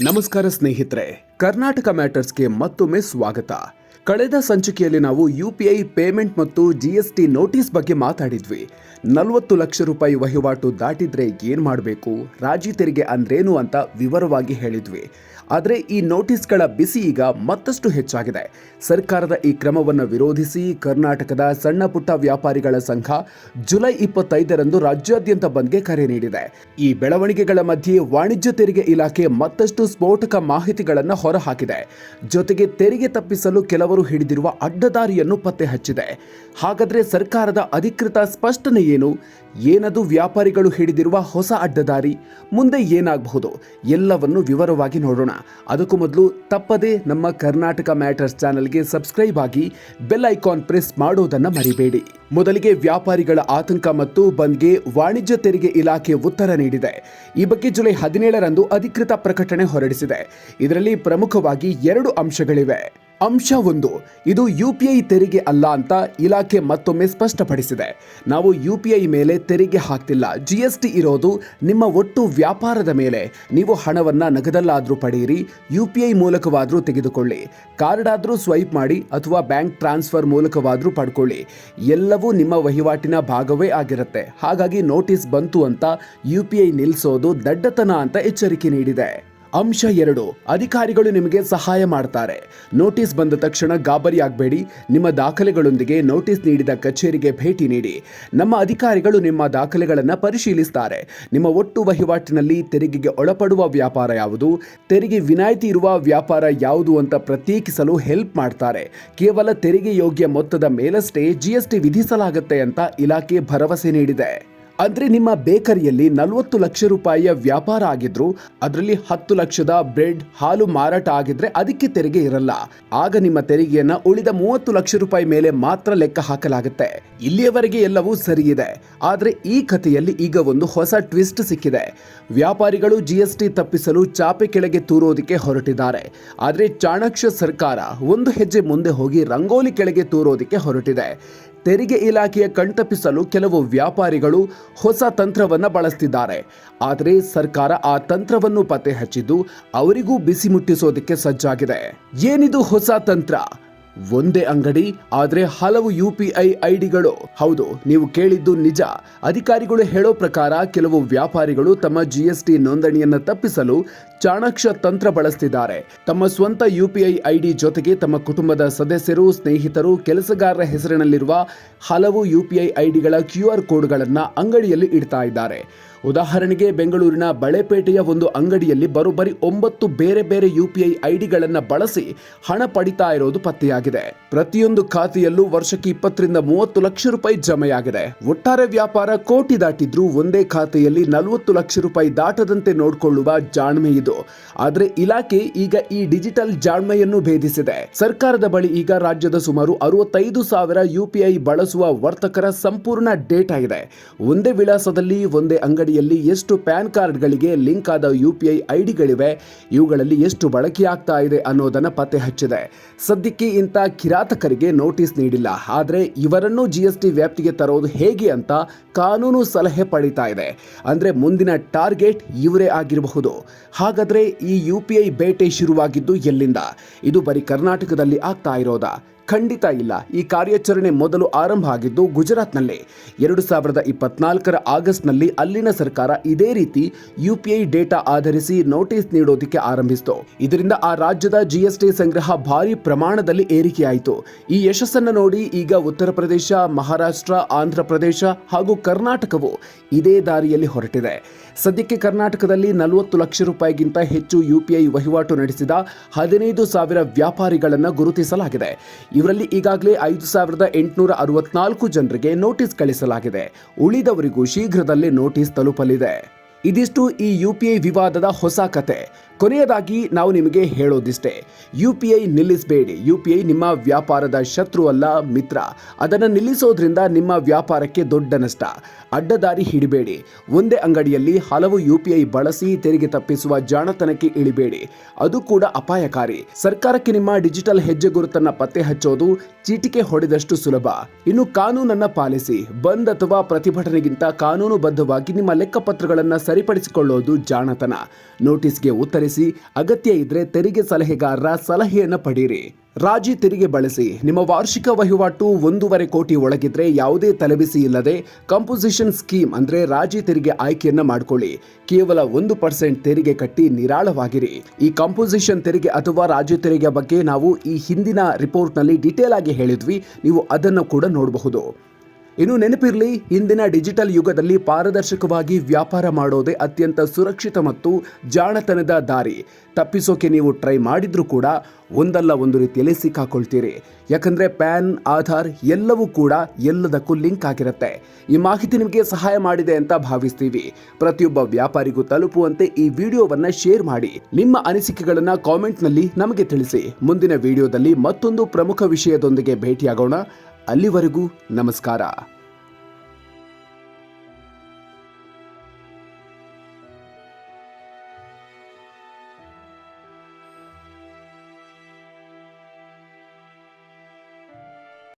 ನಮಸ್ಕಾರ ಸ್ನೇಹಿತರೆ ಕರ್ನಾಟಕ ಮ್ಯಾಟರ್ಸ್ಗೆ ಮತ್ತೊಮ್ಮೆ ಸ್ವಾಗತ. ಕಳೆದ ಸಂಚಿಕೆಯಲ್ಲಿ ನಾವು ಯು ಪೇಮೆಂಟ್ ಮತ್ತು ಜಿ ಎಸ್ ಟಿ ನೋಟಿಸ್ ಬಗ್ಗೆ ಮಾತಾಡಿದ್ವಿ. ನಲವತ್ತು ಲಕ್ಷ ರೂಪಾಯಿ ವಹಿವಾಟು ದಾಟಿದ್ರೆ ಏನ್ ಮಾಡಬೇಕು? ರಾಜಿ ತೆರಿಗೆ ಅಂದ್ರೇನು ಅಂತ ವಿವರವಾಗಿ ಹೇಳಿದ್ವಿ. ಆದರೆ ಈ ನೋಟಿಸ್ಗಳ ಬಿಸಿ ಈಗ ಮತ್ತಷ್ಟು ಹೆಚ್ಚಾಗಿದೆ. ಸರ್ಕಾರದ ಈ ಕ್ರಮವನ್ನು ವಿರೋಧಿಸಿ ಕರ್ನಾಟಕದ ಸಣ್ಣ ಪುಟ್ಟ ವ್ಯಾಪಾರಿಗಳ ಸಂಘ ಜುಲೈ ಇಪ್ಪತ್ತೈದರಂದು ರಾಜ್ಯಾದ್ಯಂತ ಬಂದ್ಗೆ ಕರೆ ನೀಡಿದೆ. ಈ ಬೆಳವಣಿಗೆಗಳ ಮಧ್ಯೆ ವಾಣಿಜ್ಯ ತೆರಿಗೆ ಇಲಾಖೆ ಮತ್ತಷ್ಟು ಸ್ಫೋಟಕ ಮಾಹಿತಿಗಳನ್ನು ಹೊರಹಾಕಿದೆ. ಜೊತೆಗೆ ತೆರಿಗೆ ತಪ್ಪಿಸಲು ಕೆಲವರು ಹಿಡಿದಿರುವ ಅಡ್ಡದಾರಿಯನ್ನು ಪತ್ತೆ ಹಚ್ಚಿದೆ. ಹಾಗಾದರೆ ಸರ್ಕಾರದ ಅಧಿಕೃತ ಸ್ಪಷ್ಟನೆ ಏನು? ಏನದು ವ್ಯಾಪಾರಿಗಳು ಹಿಡಿದಿರುವ ಹೊಸ ಅಡ್ಡದಾರಿ? ಮುಂದೆ ಏನಾಗಬಹುದು? ಎಲ್ಲವನ್ನು ವಿವರವಾಗಿ ನೋಡೋಣ. ಅದಕ್ಕೂ ಮೊದಲು ತಪ್ಪದೇ ನಮ್ಮ ಕರ್ನಾಟಕ ಮ್ಯಾಟರ್ಸ್ ಚಾನೆಲ್ಗೆ ಸಬ್ಸ್ಕ್ರೈಬ್ ಆಗಿ ಬೆಲ್ ಐಕಾನ್ ಪ್ರೆಸ್ ಮಾಡೋದನ್ನು ಮರಿಬೇಡಿ. ಮೊದಲಿಗೆ ವ್ಯಾಪಾರಿಗಳ ಆತಂಕ ಮತ್ತು ಬಂದ್ಗೆ ವಾಣಿಜ್ಯ ತೆರಿಗೆ ಇಲಾಖೆ ಉತ್ತರ ನೀಡಿದೆ. ಈ ಬಗ್ಗೆ ಜುಲೈ ಹದಿನೇಳರಂದು ಅಧಿಕೃತ ಪ್ರಕಟಣೆ ಹೊರಡಿಸಿದೆ. ಇದರಲ್ಲಿ ಪ್ರಮುಖವಾಗಿ ಎರಡು ಅಂಶಗಳಿವೆ. ಅಂಶ ಒಂದು. ಇದು ಯು ಪಿ ಐ ತೆರಿಗೆ ಅಲ್ಲ ಅಂತ ಇಲಾಖೆ ಮತ್ತೊಮ್ಮೆ ಸ್ಪಷ್ಟಪಡಿಸಿದೆ. ನಾವು ಯು ಪಿ ಐ ಮೇಲೆ ತೆರಿಗೆ ಹಾಕ್ತಿಲ್ಲ. ಜಿ ಎಸ್ ಟಿ ಇರೋದು ನಿಮ್ಮ ಒಟ್ಟು ವ್ಯಾಪಾರದ ಮೇಲೆ. ನೀವು ಹಣವನ್ನು ನಗದಲ್ಲಾದರೂ ಪಡೆಯಿರಿ, ಯು ಪಿ ಐ ಮೂಲಕವಾದರೂ ತೆಗೆದುಕೊಳ್ಳಿ. ಕಾರ್ಡ್ ಆದರೂ ಸ್ವೈಪ್ ಮಾಡಿ ಅಥವಾ ಬ್ಯಾಂಕ್ ಟ್ರಾನ್ಸ್ಫರ್ ಮೂಲಕವಾದರೂ ಪಡ್ಕೊಳ್ಳಿ. ಎಲ್ಲವೂ ನಿಮ್ಮ ವಹಿವಾಟಿನ ಭಾಗವೇ ಆಗಿರುತ್ತೆ. ಹಾಗಾಗಿ ನೋಟಿಸ್ ಬಂತು ಅಂತ ಯು ಪಿ ಐ ನಿಲ್ಲಿಸೋದು ದಡ್ಡತನ ಅಂತ ಎಚ್ಚರಿಕೆ ನೀಡಿದೆ. ಅಂಶ ಎರಡು. ಅಧಿಕಾರಿಗಳು ನಿಮಗೆ ಸಹಾಯ ಮಾಡ್ತಾರೆ. ನೋಟಿಸ್ ಬಂದ ತಕ್ಷಣ ಗಾಬರಿ ಆಗಬೇಡಿ ನಿಮ್ಮ ದಾಖಲೆಗಳೊಂದಿಗೆ ನೋಟಿಸ್ ನೀಡಿದ ಕಚೇರಿಗೆ ಭೇಟಿ ನೀಡಿ. ನಮ್ಮ ಅಧಿಕಾರಿಗಳು ನಿಮ್ಮ ದಾಖಲೆಗಳನ್ನು ಪರಿಶೀಲಿಸ್ತಾರೆ. ನಿಮ್ಮ ಒಟ್ಟು ವಹಿವಾಟಿನಲ್ಲಿ ತೆರಿಗೆಗೆ ಒಳಪಡುವ ವ್ಯಾಪಾರ ಯಾವುದು? ತೆರಿಗೆ ವಿನಾಯಿತಿ ಇರುವ ವ್ಯಾಪಾರ ಯಾವುದು ಅಂತ ಪ್ರತ್ಯೇಕಿಸಲು ಹೆಲ್ಪ್ ಮಾಡ್ತಾರೆ. ಕೇವಲ ತೆರಿಗೆ ಯೋಗ್ಯ ಮೊತ್ತದ ಮೇಲಷ್ಟೇ ಜಿಎಸ್ಟಿ ವಿಧಿಸಲಾಗುತ್ತೆ ಅಂತ ಇಲಾಖೆ ಭರವಸೆ ನೀಡಿದೆ. ಅಂದ್ರೆ ನಿಮ್ಮ ಬೇಕರಿಯಲ್ಲಿ ನಲವತ್ತು ಲಕ್ಷ ರೂಪಾಯಿಯ ವ್ಯಾಪಾರ ಆಗಿದ್ರು, ಅದರಲ್ಲಿ ಹತ್ತು ಲಕ್ಷದ ಬ್ರೆಡ್, ಹಾಲು ಮಾರಾಟ ಆಗಿದ್ರೆ ಅದಕ್ಕೆ ತೆರಿಗೆ ಇರಲ್ಲ. ಆಗ ನಿಮ್ಮ ತೆರಿಗೆಯನ್ನ ಉಳಿದ ಮೂವತ್ತು ಲಕ್ಷ ರೂಪಾಯಿ ಮೇಲೆ ಮಾತ್ರ ಲೆಕ್ಕ ಹಾಕಲಾಗುತ್ತೆ. ಇಲ್ಲಿಯವರೆಗೆ ಎಲ್ಲವೂ ಸರಿ ಇದೆ ಆದ್ರೆ ಈ ಕಥೆಯಲ್ಲಿ ಈಗ ಒಂದು ಹೊಸ ಟ್ವಿಸ್ಟ್ ಸಿಕ್ಕಿದೆ. ವ್ಯಾಪಾರಿಗಳು ಜಿಎಸ್ಟಿ ತಪ್ಪಿಸಲು ಚಾಪೆ ಕೆಳಗೆ ತೂರೋದಕ್ಕೆ ಹೊರಟಿದ್ದಾರೆ. ಆದ್ರೆ ಚಾಣಕ್ಯ ಸರ್ಕಾರ ಒಂದು ಹೆಜ್ಜೆ ಮುಂದೆ ಹೋಗಿ ರಂಗೋಲಿ ಕೆಳಗೆ ತೂರೋದಕ್ಕೆ ಹೊರಟಿದೆ. ತೆರಿಗೆ ಇಲಾಖೆಯ ಕಣ್ತಪ್ಪಿಸಲು ಕೆಲವು ವ್ಯಾಪಾರಿಗಳು ಹೊಸ ತಂತ್ರವನ್ನು ಬಳಸ್ತಿದ್ದಾರೆ. ಆದರೆ ಸರ್ಕಾರ ಆ ತಂತ್ರವನ್ನು ಪತ್ತೆ ಹಚ್ಚಿದ್ದು ಅವರಿಗೂ ಬಿಸಿ ಮುಟ್ಟಿಸೋದಕ್ಕೆ ಸಜ್ಜಾಗಿದೆ. ಏನಿದು ಹೊಸ ತಂತ್ರ? ಒಂದೇ ಅಂಗಡಿ, ಆದ್ರೆ ಹಲವು ಯು ಪಿ ಐ ಐಡಿಗಳು. ಹೌದು, ನೀವು ಕೇಳಿದ್ದು ನಿಜ. ಅಧಿಕಾರಿಗಳು ಹೇಳೋ ಪ್ರಕಾರ ಕೆಲವು ವ್ಯಾಪಾರಿಗಳು ತಮ್ಮ ಜಿ ಎಸ್ ಟಿ ನೋಂದಣಿಯನ್ನು ತಪ್ಪಿಸಲು ಚಾಣಾಕ್ಷ ತಂತ್ರ ಬಳಸ್ತಿದ್ದಾರೆ. ತಮ್ಮ ಸ್ವಂತ ಯು ಪಿ ಐ ಐಡಿ ಜೊತೆಗೆ ತಮ್ಮ ಕುಟುಂಬದ ಸದಸ್ಯರು, ಸ್ನೇಹಿತರು, ಕೆಲಸಗಾರರ ಹೆಸರಿನಲ್ಲಿರುವ ಹಲವು ಯು ಪಿ ಐ ಐಡಿಗಳ ಕ್ಯೂ ಆರ್ ಕೋಡ್ಗಳನ್ನ ಅಂಗಡಿಯಲ್ಲಿ ಇಡ್ತಾ ಇದ್ದಾರೆ. ಉದಾಹರಣೆಗೆ ಬೆಂಗಳೂರಿನ ಬಳೆಪೇಟೆಯ ಒಂದು ಅಂಗಡಿಯಲ್ಲಿ ಬರೋಬ್ಬರಿ ಒಂಬತ್ತು ಬೇರೆ ಬೇರೆ ಯುಪಿಐ ಐಡಿಗಳನ್ನು ಬಳಸಿ ಹಣ ಪಡಿತಾ ಇರೋದು ಪತ್ತೆಯಾಗಿದೆ. ಪ್ರತಿಯೊಂದು ಖಾತೆಯಲ್ಲೂ ವರ್ಷಕ್ಕೆ ಇಪ್ಪತ್ತರಿಂದ ಮೂವತ್ತು ಲಕ್ಷ ರೂಪಾಯಿ ಜಮೆಯಾಗಿದೆ. ಒಟ್ಟಾರೆ ವ್ಯಾಪಾರ ಕೋಟಿ ದಾಟಿದ್ರೂ ಒಂದೇ ಖಾತೆಯಲ್ಲಿ ನಲವತ್ತು ಲಕ್ಷ ರೂಪಾಯಿ ದಾಟದಂತೆ ನೋಡಿಕೊಳ್ಳುವ ಜಾಣ್ಮೆ ಇದು. ಆದರೆ ಇಲಾಖೆ ಈಗ ಈ ಡಿಜಿಟಲ್ ಜಾಣ್ಮೆಯನ್ನು ಭೇದಿಸಿದೆ. ಸರ್ಕಾರದ ಬಳಿ ಈಗ ರಾಜ್ಯದ ಸುಮಾರು ಅರವತ್ತೈದು ಸಾವಿರ ಯುಪಿಐ ಬಳಸುವ ವರ್ತಕರ ಸಂಪೂರ್ಣ ಡೇಟಾ ಇದೆ. ಒಂದೇ ವಿಳಾಸದಲ್ಲಿ ಒಂದೇ ಅಂಗಡಿಯಲ್ಲಿ ಎಷ್ಟು ಪ್ಯಾನ್ ಕಾರ್ಡ್ಗಳಿಗೆ ಲಿಂಕ್ ಆದ ಯು ಪಿ ಐ ಐಡಿಗಳಿವೆ, ಇವುಗಳಲ್ಲಿ ಎಷ್ಟು ಬಳಕೆಯಾಗ್ತಾ ಇದೆ ಅನ್ನೋದನ್ನು ಪತ್ತೆ ಹಚ್ಚಿದೆ. ಸದ್ಯಕ್ಕೆ ಇಂಥ ಕಿರಾತಕರಿಗೆ ನೋಟಿಸ್ ನೀಡಿಲ್ಲ. ಆದರೆ ಇವರನ್ನು ಜಿ ಎಸ್ ಟಿ ವ್ಯಾಪ್ತಿಗೆ ತರೋದು ಹೇಗೆ ಅಂತ ಕಾನೂನು ಸಲಹೆ ಪಡಿತಾ ಇದೆ. ಅಂದರೆ ಮುಂದಿನ ಟಾರ್ಗೆಟ್ ಇವರೇ ಆಗಿರಬಹುದು. ಹಾಗಾದರೆ ಈ ಯು ಪಿ ಐ ಬೇಟೆ ಶುರುವಾಗಿದ್ದು ಎಲ್ಲಿಂದ? ಇದು ಬರೀ ಕರ್ನಾಟಕದಲ್ಲಿ ಆಗ್ತಾ ಇರೋದಾ? ಖಂಡಿತ ಇಲ್ಲ. ಈ ಕಾರ್ಯಾಚರಣೆ ಮೊದಲು ಆರಂಭ ಆಗಿದ್ದು ಗುಜರಾತ್ನಲ್ಲಿ. ಎರಡು ಸಾವಿರದ ಇಪ್ಪತ್ನಾಲ್ಕರ ಆಗಸ್ಟ್ನಲ್ಲಿ ಅಲ್ಲಿನ ಸರ್ಕಾರ ಇದೇ ರೀತಿ ಯುಪಿಐ ಡೇಟಾ ಆಧರಿಸಿ ನೋಟಿಸ್ ನೀಡೋದಕ್ಕೆ ಆರಂಭಿಸಿತು. ಇದರಿಂದ ಆ ರಾಜ್ಯದ ಜಿಎಸ್ಟಿ ಸಂಗ್ರಹ ಭಾರಿ ಪ್ರಮಾಣದಲ್ಲಿ ಏರಿಕೆಯಾಯಿತು. ಈ ಯಶಸ್ಸನ್ನು ನೋಡಿ ಈಗ ಉತ್ತರ ಪ್ರದೇಶ, ಮಹಾರಾಷ್ಟ್ರ, ಆಂಧ್ರ ಪ್ರದೇಶ ಹಾಗೂ ಕರ್ನಾಟಕವು ಇದೇ ದಾರಿಯಲ್ಲಿ ಹೊರಟಿದೆ. ಸದ್ಯಕ್ಕೆ ಕರ್ನಾಟಕದಲ್ಲಿ ನಲವತ್ತು ಲಕ್ಷ ರೂಪಾಯಿಗಿಂತ ಹೆಚ್ಚು ಯುಪಿಐ ವಹಿವಾಟು ನಡೆಸಿದ ಹದಿನೈದು ಸಾವಿರ ವ್ಯಾಪಾರಿಗಳನ್ನು ಗುರುತಿಸಲಾಗಿದೆ. ಇವರಲ್ಲಿ ಈಗಾಗಲೇ ಐದು ಸಾವಿರದ ಎಂಟುನೂರ ಅರವತ್ನಾಲ್ಕು ಜನರಿಗೆ ನೋಟಿಸ್ ಕಳಿಸಲಾಗಿದೆ. ಉಳಿದವರಿಗೂ ಶೀಘ್ರದಲ್ಲೇ ನೋಟಿಸ್ ತಲುಪಲಿದೆ. ಇದಿಷ್ಟು ಈ ಯುಪಿಐ ವಿವಾದದ ಹೊಸ ಕತೆ. ಕೊನೆಯದಾಗಿ ನಾವು ನಿಮಗೆ ಹೇಳೋದಿಷ್ಟೇ, ಯು ಪಿ ಐ ನಿಲ್ಲಿಸಬೇಡಿ. ಯು ಪಿ ಐ ನಿಮ್ಮ ವ್ಯಾಪಾರದ ಶತ್ರು ಅಲ್ಲ ಮಿತ್ರ. ಅದನ್ನು ನಿಲ್ಲಿಸೋದ್ರಿಂದ ನಿಮ್ಮ ವ್ಯಾಪಾರಕ್ಕೆ ದೊಡ್ಡ ನಷ್ಟ. ಅಡ್ಡದಾರಿ ಹಿಡಿಬೇಡಿ. ಒಂದೇ ಅಂಗಡಿಯಲ್ಲಿ ಹಲವು ಯು ಬಳಸಿ ತೆರಿಗೆ ತಪ್ಪಿಸುವ ಜಾಣತನಕ್ಕೆ ಇಳಿಬೇಡಿ. ಅದು ಕೂಡ ಅಪಾಯಕಾರಿ. ಸರ್ಕಾರಕ್ಕೆ ನಿಮ್ಮ ಡಿಜಿಟಲ್ ಹೆಜ್ಜೆ ಗುರುತನ್ನ ಪತ್ತೆ ಹಚ್ಚೋದು ಚೀಟಿಕೆ ಹೊಡೆದಷ್ಟು ಸುಲಭ. ಇನ್ನು ಕಾನೂನನ್ನ ಪಾಲಿಸಿ. ಬಂದ್ ಅಥವಾ ಪ್ರತಿಭಟನೆಗಿಂತ ಕಾನೂನುಬದ್ಧವಾಗಿ ನಿಮ್ಮ ಲೆಕ್ಕಪತ್ರಗಳನ್ನು ಸರಿಪಡಿಸಿಕೊಳ್ಳೋದು ಜಾಣತನ. ನೋಟಿಸ್ಗೆ ಉತ್ತರಿಸಿ. ಅನುಸರಿಸಿ ಅಗತ್ಯ ಇದ್ರೆ ತೆರಿಗೆ ಸಲಹೆಗಾರರ ಸಲಹೆಯನ್ನು ಪಡೀರಿ ರಾಜಿ ತೆರಿಗೆ ಬಳಸಿ. ನಿಮ್ಮ ವಾರ್ಷಿಕ ವಹಿವಾಟು ಒಂದೂವರೆ ಕೋಟಿ ಒಳಗಿದ್ರೆ ಯಾವುದೇ ತಲೆಬಿಸಿ ಇಲ್ಲದೆ ಕಂಪೋಸಿಷನ್ ಸ್ಕೀಮ್ ಅಂದ್ರೆ ರಾಜಿ ತೆರಿಗೆ ಆಯ್ಕೆಯನ್ನ ಮಾಡ್ಕೊಳ್ಳಿ. ಕೇವಲ ಒಂದು ಪರ್ಸೆಂಟ್ ತೆರಿಗೆ ಕಟ್ಟಿ ನಿರಾಳವಾಗಿರಿ. ಈ ಕಂಪೋಸಿಷನ್ ತೆರಿಗೆ ಅಥವಾ ರಾಜಿ ತೆರಿಗೆ ಬಗ್ಗೆ ನಾವು ಈ ಹಿಂದಿನ ರಿಪೋರ್ಟ್ನಲ್ಲಿ ಡೀಟೇಲ್ ಆಗಿ ಹೇಳಿದ್ವಿ. ನೀವು ಅದನ್ನು ಕೂಡ ನೋಡಬಹುದು. ಇನ್ನು ನೆನಪಿರಲಿ, ಇಂದಿನ ಡಿಜಿಟಲ್ ಯುಗದಲ್ಲಿ ಪಾರದರ್ಶಕವಾಗಿ ವ್ಯಾಪಾರ ಮಾಡೋದೇ ಅತ್ಯಂತ ಸುರಕ್ಷಿತ ಮತ್ತು ಜಾಣತನದ ದಾರಿ. ತಪ್ಪಿಸೋಕೆ ನೀವು ಟ್ರೈ ಮಾಡಿದ್ರೂ ಕೂಡ ಒಂದಲ್ಲ ಒಂದು ರೀತಿಯಲ್ಲಿ ಸಿಕ್ಕಾಕೊಳ್ತೀರಿ. ಯಾಕಂದರೆ ಪ್ಯಾನ್, ಆಧಾರ್ ಎಲ್ಲವೂ ಕೂಡ ಎಲ್ಲದಕ್ಕೂ ಲಿಂಕ್ ಆಗಿರುತ್ತೆ. ಈ ಮಾಹಿತಿ ನಿಮಗೆ ಸಹಾಯ ಮಾಡಿದೆ ಅಂತ ಭಾವಿಸ್ತೀವಿ. ಪ್ರತಿಯೊಬ್ಬ ವ್ಯಾಪಾರಿಗೂ ತಲುಪುವಂತೆ ಈ ವಿಡಿಯೋವನ್ನು ಶೇರ್ ಮಾಡಿ. ನಿಮ್ಮ ಅನಿಸಿಕೆಗಳನ್ನು ಕಾಮೆಂಟ್ನಲ್ಲಿ ನಮಗೆ ತಿಳಿಸಿ. ಮುಂದಿನ ವಿಡಿಯೋದಲ್ಲಿ ಮತ್ತೊಂದು ಪ್ರಮುಖ ವಿಷಯದೊಂದಿಗೆ ಭೇಟಿಯಾಗೋಣ. ಅಲ್ಲಿವರೆಗೂ ನಮಸ್ಕಾರ.